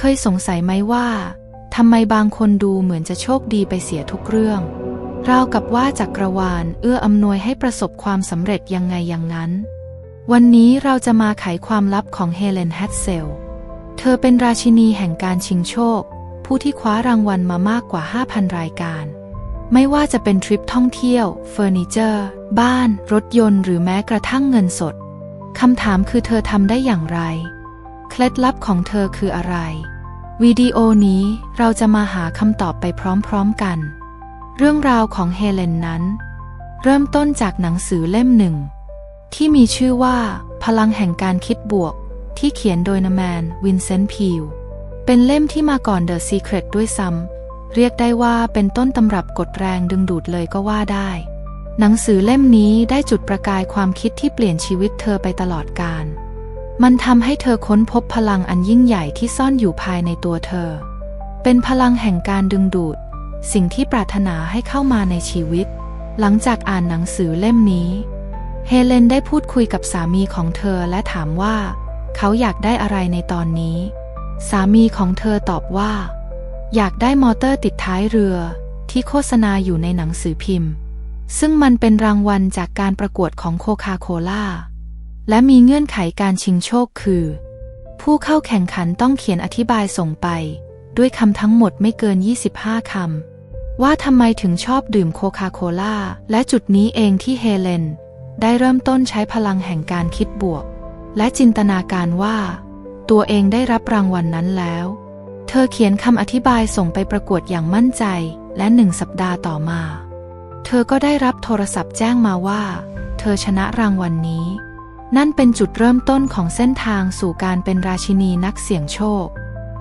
เคยสงสัยไหมว่าทำไมบางคนดูเหมือนจะโชคดีไปเสียทุกเรื่องราวกับว่าจักรวาลเอื้ออำนวยให้ประสบความสำเร็จยังไงอย่างนั้น วันนี้เราจะมาไขความลับของเฮเลนแฮตเซล เธอเป็นราชินีแห่งการชิงโชค ผู้ที่คว้ารางวัลมามากกว่า 5,000 รายการ ไม่ว่าจะเป็นทริปท่องเที่ยว เฟอร์นิเจอร์ บ้าน รถยนต์ หรือแม้กระทั่งเงินสดคำถามคือเธอทำได้อย่างไร เคล็ดลับของเธอคืออะไร วิดีโอนี้เราจะมาหาคำตอบไปพร้อมๆกัน เรื่องราวของเฮเลนนั้น เริ่มต้นจากหนังสือเล่มหนึ่ง ที่มีชื่อว่า พลังแห่งการคิดบวก ที่เขียนโดยนแมนวินเซนต์พีลเป็นเล่มที่มาก่อน The Secret ด้วยซ้ำเรียกได้ว่าเป็นต้นตำรับกดแรงดึงดูดเลยก็ว่าได้ หนังสือเล่มนี้ได้จุดประกายความคิดที่เปลี่ยนชีวิตเธอไปตลอดกาล มันทำให้เธอค้นพบพลังอันยิ่งใหญ่ที่ซ่อนอยู่ภายในตัวเธอ เป็นพลังแห่งการดึงดูด สิ่งที่ปรารถนาให้เข้ามาในชีวิต หลังจากอ่านหนังสือเล่มนี้ เฮเลนได้พูดคุยกับสามีของเธอและถามว่า เขาอยากได้อะไรในตอนนี้ สามีของเธอตอบว่า อยากได้มอเตอร์ติดท้ายเรือ ที่โฆษณาอยู่ในหนังสือพิมพ์ ซึ่งมันเป็นรางวัลจากการประกวดของโคคาโคล่า และมีเงื่อนไขการชิงโชคคือ ผู้เข้าแข่งขันต้องเขียนอธิบายส่งไป ด้วยคำทั้งหมดไม่เกิน 25 คำ ว่าทำไมถึงชอบดื่มโคคาโคล่าและจุดนี้เองที่เฮเลน ได้เริ่มต้นใช้พลังแห่งการคิดบวก และจินตนาการว่า ตัวเองได้รับรางวัลนนั้นแล้ว เธอเขียนคำอธิบายส่งไปประกวดอย่างมั่นใจ และหนึ่งสัปดาห์ต่อมา เธอก็ได้รับโทรศัพท์แจ้งมาว่า เธอชนะรางวัลนนี้ นั่นเป็นจุดเริ่มต้นของเส้นทางสู่การเป็นราชินีนักเสี่ยงโชค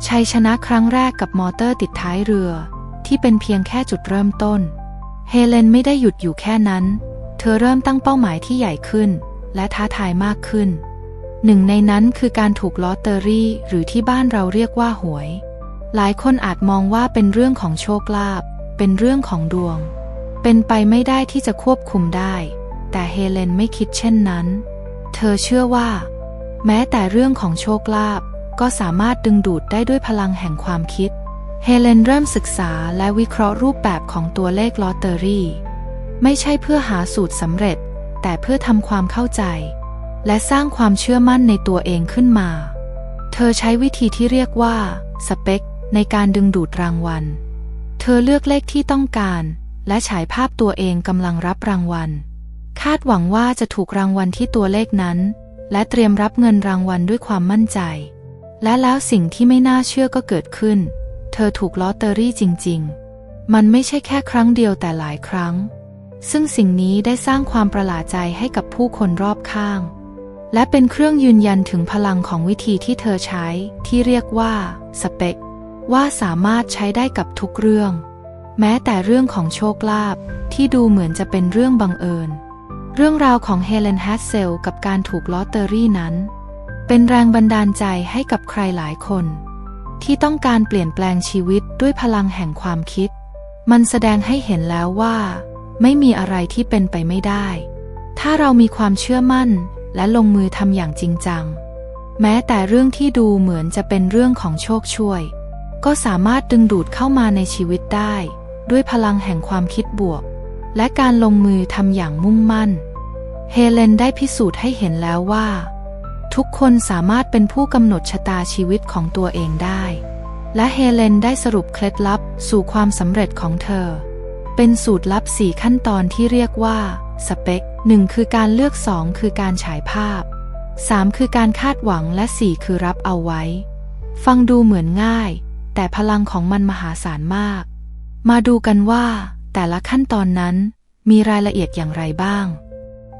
ชัยชนะครั้งแรกกับมอเตอร์ติดท้ายเรือ ที่เป็นเพียงแค่จุดเริ่มต้น เฮเลนไม่ได้หยุดอยู่แค่นั้น เธอเริ่มตั้งเป้าหมายที่ใหญ่ขึ้น และท้าทายมากขึ้น หนึ่งในนั้นคือการถูกลอตเตอรี่หรือที่บ้านเราเรียกว่าหวย หลายคนอาจมองว่าเป็นเรื่องของโชคลาภ เป็นเรื่องของดวง เป็นไปไม่ได้ที่จะควบคุมได้ แต่เฮเลนไม่คิดเช่นนั้น เธอเชื่อว่า แม้แต่เรื่องของโชคลาภก็สามารถดึงดูดได้ด้วยพลังแห่งความคิด เฮเลนเริ่มศึกษาและวิเคราะห์รูปแบบของตัวเลขลอตเตอรี่ ไม่ใช่เพื่อหาสูตรสำเร็จ แต่เพื่อทำความเข้าใจ และสร้างความเชื่อมั่นในตัวเองขึ้นมา เธอใช้วิธีที่เรียกว่า สเปค ในการดึงดูดรางวัล เธอเลือกเลขที่ต้องการ และฉายภาพตัวเองกำลังรับรางวัลาดหวังว่าจะถูกรางวัลที่ตัวเลขนั้น และเตรียมรับเงินรางวัลด้วยความมั่นใจ และแล้วสิ่งที่ไม่น่าเชื่อก็เกิดขึ้น เธอถูกลอตเตอรี่จริง ๆ มันไม่ใช่แค่ครั้งเดียวแต่หลายครั้ง ซึ่งสิ่งนี้ได้สร้างความประหลาดใจให้กับผู้คนรอบข้าง และเป็นเครื่องยืนยันถึงพลังของวิธีที่เธอใช้ที่เรียกว่าสเปคว่าสามารถใช้ได้กับทุกเรื่อง แม้แต่เรื่องของโชคลาภที่ดูเหมือนจะเป็นเรื่องบังเอิญ เรื่องราวของเฮเลนแฮสเซลกับการถูกลอตเตอรี่นั้น เป็นแรงบันดาลใจให้กับใครหลายคน ที่ต้องการเปลี่ยนแปลงชีวิตด้วยพลังแห่งความคิด มันแสดงให้เห็นแล้วว่า ไม่มีอะไรที่เป็นไปไม่ได้ ถ้าเรามีความเชื่อมั่นและลงมือทำอย่างจริงจัง แม้แต่เรื่องที่ดูเหมือนจะเป็นเรื่องของโชคช่วย ก็สามารถดึงดูดเข้ามาในชีวิตได้ ด้วยพลังแห่งความคิดบวก และการลงมือทำอย่างมุ่งมั่น เฮเลนได้พิสูจน์ให้เห็นแล้วว่า ทุกคนสามารถเป็นผู้กำหนดชะตาชีวิตของตัวเองได้ และเฮเลนได้สรุปเคล็ดลับสู่ความสำเร็จของเธอ เป็นสูตรลับสี่ขั้นตอนที่เรียกว่าสเปคหนึ่งคือการเลือกสองคือการฉายภาพสามคือการคาดหวังและสี่คือรับเอาไว้ ฟังดูเหมือนง่าย แต่พลังของมันมหาศาลมาก มาดูกันว่า แต่ละขั้นตอนนั้นมีรายละเอียดอย่างไรบ้าง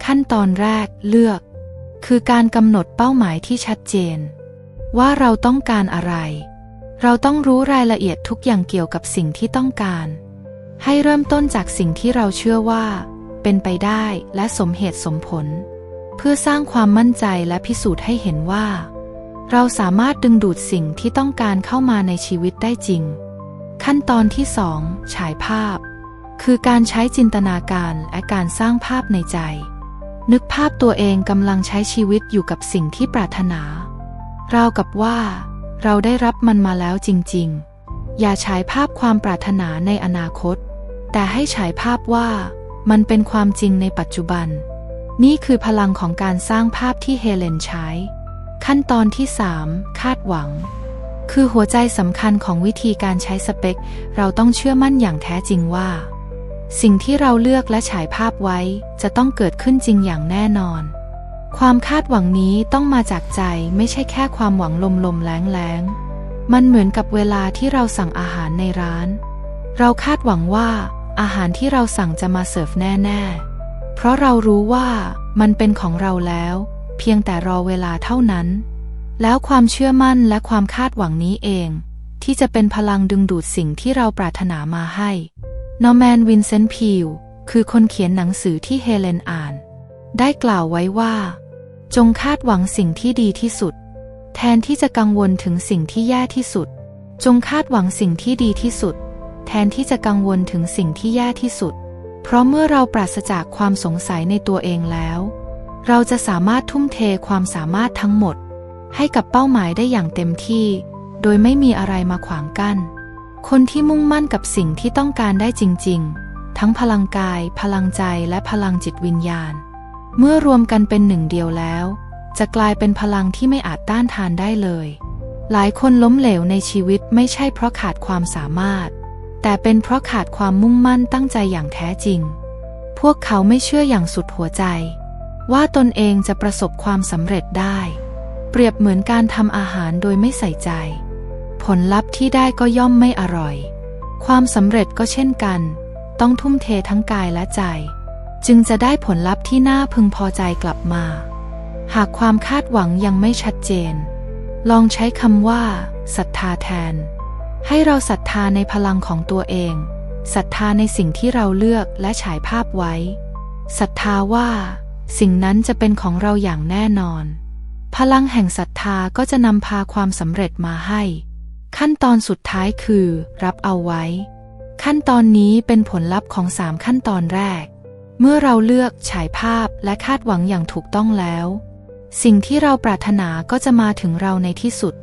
ขั้นตอนแรกเลือก คือการกำหนดเป้าหมายที่ชัดเจน ว่าเราต้องการอะไร เราต้องรู้รายละเอียดทุกอย่างเกี่ยวกับสิ่งที่ต้องการ ให้เริ่มต้นจากสิ่งที่เราเชื่อว่า เป็นไปได้และสมเหตุสมผล เพื่อสร้างความมั่นใจและพิสูจน์ให้เห็นว่า เราสามารถดึงดูดสิ่งที่ต้องการเข้ามาในชีวิตได้จริง ขั้นตอนที่สองฉายภาพ คือการใช้จินตนาการและการสร้างภาพในใจ นึกภาพตัวเองกำลังใช้ชีวิตอยู่กับสิ่งที่ปรารถนาราวกับว่า เราได้รับมันมาแล้วจริง ๆ อย่าฉายภาพความปรารถนาในอนาคต แต่ให้ฉายภาพว่ามันเป็นความจริงในปัจจุบัน นี่คือพลังของการสร้างภาพที่เฮเลนใช้ ขั้นตอนที่ 3 คาดหวัง คือหัวใจสำคัญของวิธีการใช้สเปค เราต้องเชื่อมั่นอย่างแท้จริงว่า สิ่งที่เราเลือกและฉายภาพไว้จะต้องเกิดขึ้นจริงอย่างแน่นอน ความคาดหวังนี้ต้องมาจากใจไม่ใช่แค่ความหวังลมลมๆแรงแรงๆ มันเหมือนกับเวลาที่เราสั่งอาหารในร้าน เราคาดหวังว่า อาหารที่เราสั่งจะมาเสิร์ฟแน่ๆ เพราะเรารู้ว่ามันเป็นของเราแล้ว เพียงแต่รอเวลาเท่านั้น แล้วความเชื่อมั่นและความคาดหวังนี้เอง ที่จะเป็นพลังดึงดูดสิ่งที่เราปรารถนามาให้ นอร์แมนวินเซนต์พีลคือคนเขียนหนังสือที่เฮเลนอ่าน ได้กล่าวไว้ว่า จงคาดหวังสิ่งที่ดีที่สุด แทนที่จะกังวลถึงสิ่งที่แย่ที่สุด จงคาดหวังสิ่งที่ดีที่สุด แทนที่จะกังวลถึงสิ่งที่แย่ที่สุด เพราะเมื่อเราปราศจากความสงสัยในตัวเองแล้ว เราจะสามารถทุ่มเทความสามารถทั้งหมด ให้กับเป้าหมายได้อย่างเต็มที่ โดยไม่มีอะไรมาขวางกัน้น คนที่มุ่งมั่นกับสิ่งที่ต้องการได้จริง ๆ ทั้งพลังกาย พลังใจและพลังจิตวิญญาณ เมื่อรวมกันเป็นหนึ่งเดียวแล้ว จะกลายเป็นพลังที่ไม่อาจต้านทานได้เลย หลายคนล้มเหลวในชีวิตไม่ใช่เพราะขาดความสามารถ แต่เป็นเพราะขาดความมุ่งมั่นตั้งใจอย่างแท้จริง พวกเขาไม่เชื่ออย่างสุดหัวใจ ว่าตนเองจะประสบความสำเร็จได้ เปรียบเหมือนการทำอาหารโดยไม่ใส่ใจ ผลลัพธ์ที่ได้ก็ย่อมไม่อร่อย ความสำเร็จก็เช่นกัน ต้องทุ่มเททั้งกายและใจ จึงจะได้ผลลัพธ์ที่น่าพึงพอใจกลับมา หากความคาดหวังยังไม่ชัดเจน ลองใช้คำว่าศรัทธาแทน ให้เราศรัทธาในพลังของตัวเองศรัทธาในสิ่งที่เราเลือกและฉายภาพไว้ศรัทธาว่า สิ่งนั้นจะเป็นของเราอย่างแน่นอน พลังแห่งศรัทธาก็จะนำพาความสำเร็จมาให้ ขั้นตอนสุดท้ายคือ รับเอาไว้ ขั้นตอนนี้เป็นผลลัพธ์ของสามขั้นตอนแรก เมื่อเราเลือกฉายภาพและคาดหวังอย่างถูกต้องแล้ว สิ่งที่เราปรารถนาก็จะมาถึงเราในที่สุด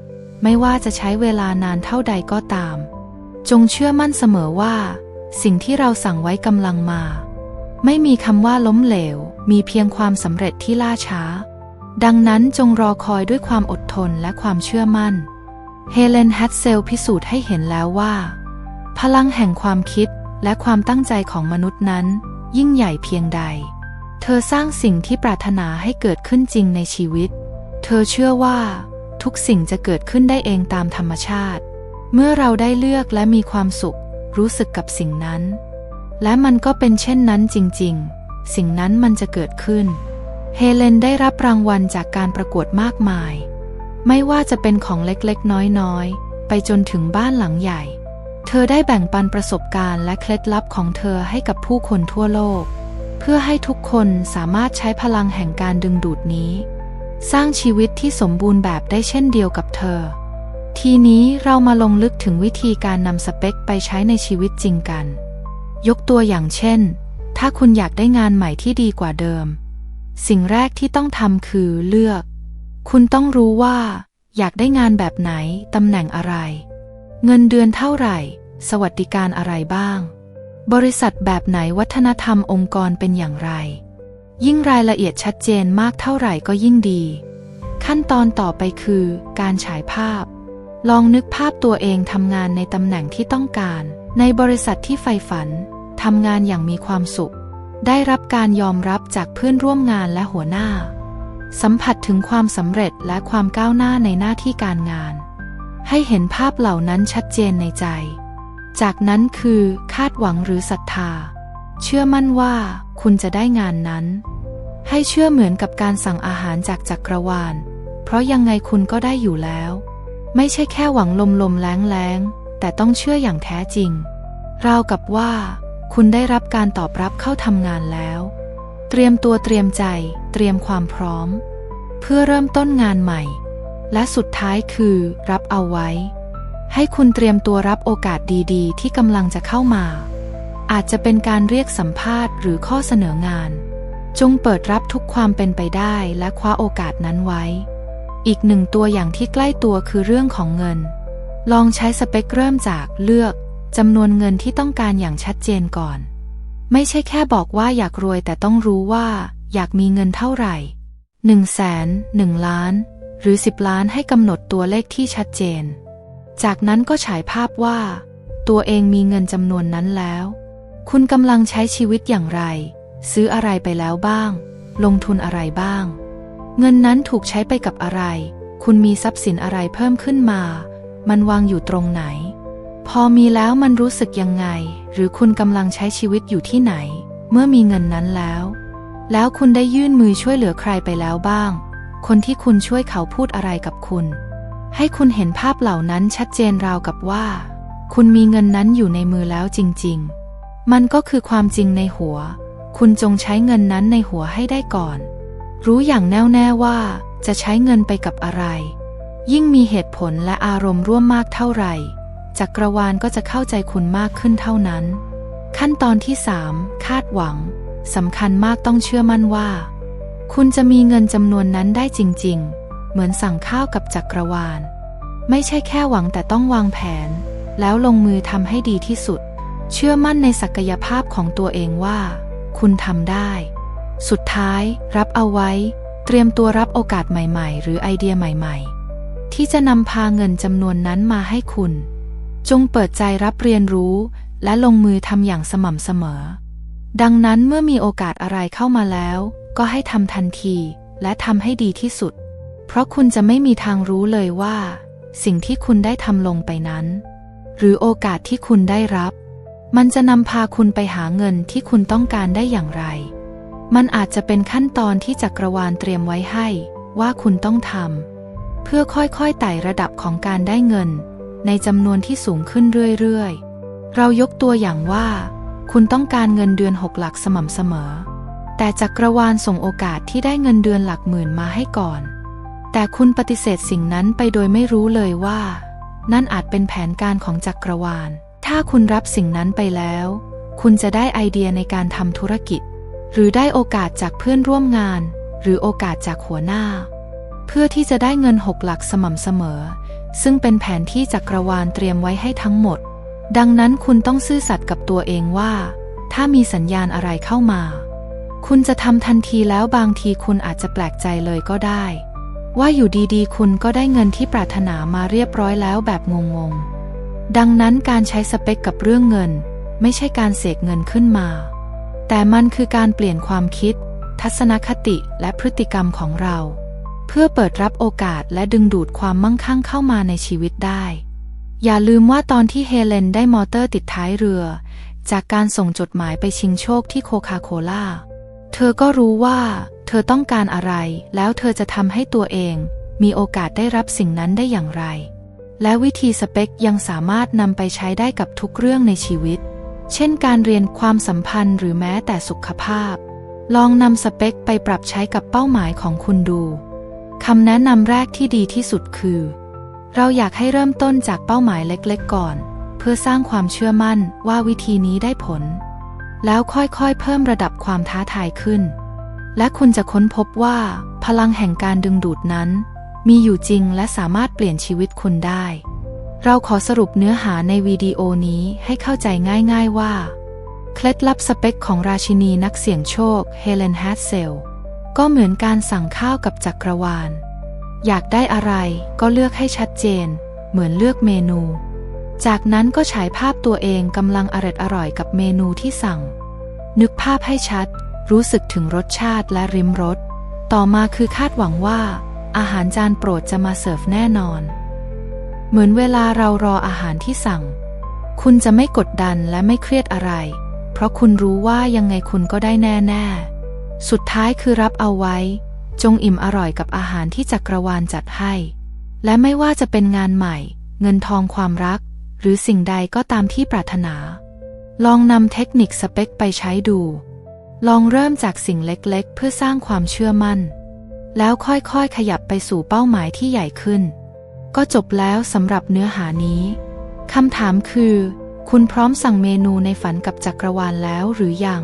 ไม่ว่าจะใช้เวลานานเท่าใดก็ตาม จงเชื่อมั่นเสมอว่า สิ่งที่เราสั่งไว้กำลังมา ไม่มีคำว่าล้มเหลว มีเพียงความสำเร็จที่ล่าช้า ดังนั้นจงรอคอยด้วยความอดทนและความเชื่อมั่น เฮเลนแฮตเซลพิสูจน์ให้เห็นแล้วว่า พลังแห่งความคิดและความตั้งใจของมนุษย์นั้น ยิ่งใหญ่เพียงใด เธอสร้างสิ่งที่ปรารถนาให้เกิดขึ้นจริงในชีวิต เธอเชื่อว่า ทุกสิ่งจะเกิดขึ้นได้เองตามธรรมชาติ เมื่อเราได้เลือกและมีความสุข รู้สึกกับสิ่งนั้น และมันก็เป็นเช่นนั้นจริง ๆ สิ่งนั้นมันจะเกิดขึ้น เฮเลนได้รับรางวัลจากการประกวดมากมาย ไม่ว่าจะเป็นของเล็กๆ น้อยๆ ไปจนถึงบ้านหลังใหญ่ เธอได้แบ่งปันประสบการณ์และเคล็ดลับของเธอให้กับผู้คนทั่วโลก เพื่อให้ทุกคนสามารถใช้พลังแห่งการดึงดูดนี้ สร้างชีวิตที่สมบูรณ์แบบได้เช่นเดียวกับเธอ ทีนี้เรามาลงลึกถึงวิธีการนำสเปคไปใช้ในชีวิตจริงกัน ยกตัวอย่างเช่น ถ้าคุณอยากได้งานใหม่ที่ดีกว่าเดิม สิ่งแรกที่ต้องทำคือเลือก คุณต้องรู้ว่า อยากได้งานแบบไหน ตำแหน่งอะไร เงินเดือนเท่าไหร่ สวัสดิการอะไรบ้าง บริษัทแบบไหนวัฒนธรรมองค์กรเป็นอย่างไร ยิ่งรายละเอียดชัดเจนมากเท่าไหร่ก็ยิ่งดี ขั้นตอนต่อไปคือ การฉายภาพ ลองนึกภาพตัวเองทำงานในตำแหน่งที่ต้องการ ในบริษัทที่ใฝ่ฝันทำงานอย่างมีความสุข ได้รับการยอมรับจากเพื่อนร่วมงานและหัวหน้า สัมผัสถึงความสำเร็จและความก้าวหน้าในหน้าที่การงาน ให้เห็นภาพเหล่านั้นชัดเจนในใจ จากนั้นคือคาดหวังหรือศรัทธา เชื่อมั่นว่าคุณจะได้งานนั้น ให้เชื่อเหมือนกับการสั่งอาหารจากจักรวาล เพราะยังไงคุณก็ได้อยู่แล้ว ไม่ใช่แค่หวังลมลมๆแรงแรงๆแต่ต้องเชื่ออย่างแท้จริง ราวกับว่า คุณได้รับการตอบรับเข้าทำงานแล้ว เตรียมตัวเตรียมใจ เตรียมความพร้อม เพื่อเริ่มต้นงานใหม่ และสุดท้ายคือรับเอาไว้ ให้คุณเตรียมตัวรับโอกาสดีๆ ที่กำลังจะเข้ามา อาจจะเป็นการเรียกสัมภาษณ์หรือข้อเสนองาน จงเปิดรับทุกความเป็นไปได้และคว้าโอกาสนั้นไว้ อีกหนึ่งตัวอย่างที่ใกล้ตัวคือเรื่องของเงิน ลองใช้สเปคเริ่มจากเลือกจำนวนเงินที่ต้องการอย่างชัดเจนก่อน ไม่ใช่แค่บอกว่าอยากรวยแต่ต้องรู้ว่า อยากมีเงินเท่าไหร่หนึ่งแสนหนึ่งล้าน หรือสิบล้านให้กำหนดตัวเลขที่ชัดเจน จากนั้นก็ฉายภาพว่า ตัวเองมีเงินจำนวนนั้นแล้ว คุณกำลังใช้ชีวิตอย่างไร ซื้ออะไรไปแล้วบ้าง ลงทุนอะไรบ้าง เงินนั้นถูกใช้ไปกับอะไร คุณมีทรัพย์สินอะไรเพิ่มขึ้นมา มันวางอยู่ตรงไหน พอมีแล้วมันรู้สึกยังไง หรือคุณกำลังใช้ชีวิตอยู่ที่ไหน เมื่อมีเงินนั้นแล้ว แล้วคุณได้ยื่นมือช่วยเหลือใครไปแล้วบ้าง คนที่คุณช่วยเขาพูดอะไรกับคุณ ให้คุณเห็นภาพเหล่านั้นชัดเจนราวกับว่า คุณมีเงินนั้นอยู่ในมือแล้วจริง ๆ มันก็คือความจริงในหัว คุณจงใช้เงินนั้นในหัวให้ได้ก่อน รู้อย่างแน่วแน่ว่าจะใช้เงินไปกับอะไร ยิ่งมีเหตุผลและอารมณ์ร่วมมากเท่าไหร่ จักรวาลก็จะเข้าใจคุณมากขึ้นเท่านั้น ขั้นตอนที่สามคาดหวัง สำคัญมากต้องเชื่อมั่นว่า คุณจะมีเงินจำนวนนั้นได้จริง ๆ เหมือนสั่งข้าวกับจักรวาล ไม่ใช่แค่หวังแต่ต้องวางแผน แล้วลงมือทำให้ดีที่สุด เชื่อมั่นในศักยภาพของตัวเองว่า คุณทำได้ สุดท้าย รับเอาไว้ เตรียมตัวรับโอกาสใหม่ ๆ หรือไอเดียใหม่ ๆ ที่จะนำพาเงินจำนวนนั้นมาให้คุณ จงเปิดใจรับเรียนรู้ และลงมือทำอย่างสม่ำเสมอ ดังนั้นเมื่อมีโอกาสอะไรเข้ามาแล้ว ก็ให้ทำทันที และทำให้ดีที่สุด เพราะคุณจะไม่มีทางรู้เลยว่า สิ่งที่คุณได้ทำลงไปนั้น หรือโอกาสที่คุณได้รับ มันจะนำพาคุณไปหาเงินที่คุณต้องการได้อย่างไร มันอาจจะเป็นขั้นตอนที่จักรวาลเตรียมไว้ให้ ว่าคุณต้องทำเพื่อค่อยๆไต่ระดับของการได้เงิน ในจำนวนที่สูงขึ้นเรื่อยๆ เรายกตัวอย่างว่า คุณต้องการเงินเดือนหกหลักสม่ำเสมอ แต่จักรวาลส่งโอกาสที่ได้เงินเดือนหลักหมื่นมาให้ก่อน แต่คุณปฏิเสธสิ่งนั้นไปโดยไม่รู้เลยว่า นั่นอาจเป็นแผนการของจักรวาล ถ้าคุณรับสิ่งนั้นไปแล้ว คุณจะได้ไอเดียในการทำธุรกิจ หรือได้โอกาสจากเพื่อนร่วมงาน หรือโอกาสจากหัวหน้า เพื่อที่จะได้เงินหกหลักสม่ำเสมอ ซึ่งเป็นแผนที่จักรวาลเตรียมไว้ให้ทั้งหมด ดังนั้นคุณต้องซื่อสัตย์กับตัวเองว่า ถ้ามีสัญญาณอะไรเข้ามา คุณจะทำทันทีแล้วบางทีคุณอาจจะแปลกใจเลยก็ได้ ว่าอยู่ดีๆ คุณก็ได้เงินที่ปรารถนามาเรียบร้อยแล้วแบบงงๆ ดังนั้นการใช้สเปคกับเรื่องเงิน ไม่ใช่การเสกเงินขึ้นมา แต่มันคือการเปลี่ยนความคิด ทัศนคติและพฤติกรรมของเรา เพื่อเปิดรับโอกาสและดึงดูดความมั่งคั่งเข้ามาในชีวิตได้ อย่าลืมว่าตอนที่เฮเลนได้มอเตอร์ติดท้ายเรือ จากการส่งจดหมายไปชิงโชคที่โคคาโคล่า เธอก็รู้ว่า เธอต้องการอะไร แล้วเธอจะทำให้ตัวเอง มีโอกาสได้รับสิ่งนั้นได้อย่างไร และวิธีสเปคยังสามารถนำไปใช้ได้กับทุกเรื่องในชีวิต เช่นการเรียนความสัมพันธ์หรือแม้แต่สุขภาพ ลองนำสเปคไปปรับใช้กับเป้าหมายของคุณดูคำแนะนำแรกที่ดีที่สุดคือ เราอยากให้เริ่มต้นจากเป้าหมายเล็กๆก่อน เพื่อสร้างความเชื่อมั่นว่าวิธีนี้ได้ผล แล้วค่อยๆ เพิ่มระดับความท้าทายขึ้น และคุณจะค้นพบว่า พลังแห่งการดึงดูดนั้น มีอยู่จริงและสามารถเปลี่ยนชีวิตคุณได้ เราขอสรุปเนื้อหาในวิดีโอนี้ให้เข้าใจง่ายๆว่า เคล็ดลับสเปคของราชินีนักเสี่ยงโชคเฮเลนแฮสเซลก็เหมือนการสั่งข้าวกับจักรวาล อยากได้อะไรก็เลือกให้ชัดเจน เหมือนเลือกเมนู จากนั้นก็ฉายภาพตัวเองกำลังอร่อยอร่อยกับเมนูที่สั่ง นึกภาพให้ชัด รู้สึกถึงรสชาติและริมรส ต่อมาคือคาดหวังว่า อาหารจานโปรดจะมาเสิร์ฟแน่นอน เหมือนเวลาเรารออาหารที่สั่ง คุณจะไม่กดดันและไม่เครียดอะไร เพราะคุณรู้ว่ายังไงคุณก็ได้แน่ ๆ สุดท้ายคือรับเอาไว้ จงอิ่มอร่อยกับอาหารที่จักรวาลจัดให้ และไม่ว่าจะเป็นงานใหม่ เงินทองความรัก หรือสิ่งใดก็ตามที่ปรารถนา ลองนำเทคนิคสเปคไปใช้ดู ลองเริ่มจากสิ่งเล็กๆ เพื่อสร้างความเชื่อมั่น แล้วค่อยๆ ขยับไปสู่เป้าหมายที่ใหญ่ขึ้น ก็จบแล้วสำหรับเนื้อหานี้คำถามคือ คุณพร้อมสั่งเมนูในฝันกับจักรวาลแล้วหรือยัง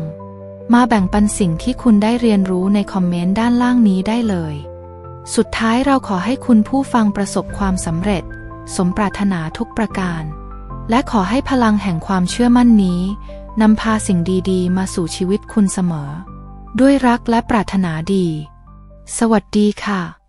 มาแบ่งปันสิ่งที่คุณได้เรียนรู้ในคอมเมนต์ด้านล่างนี้ได้เลย สุดท้ายเราขอให้คุณผู้ฟังประสบความสำเร็จ สมปรารถนาทุกประการ และขอให้พลังแห่งความเชื่อมั่นนี้นำพาสิ่งดีๆ มาสู่ชีวิตคุณเสมอ ด้วยรักและปรารถนาดี สวัสดีค่ะ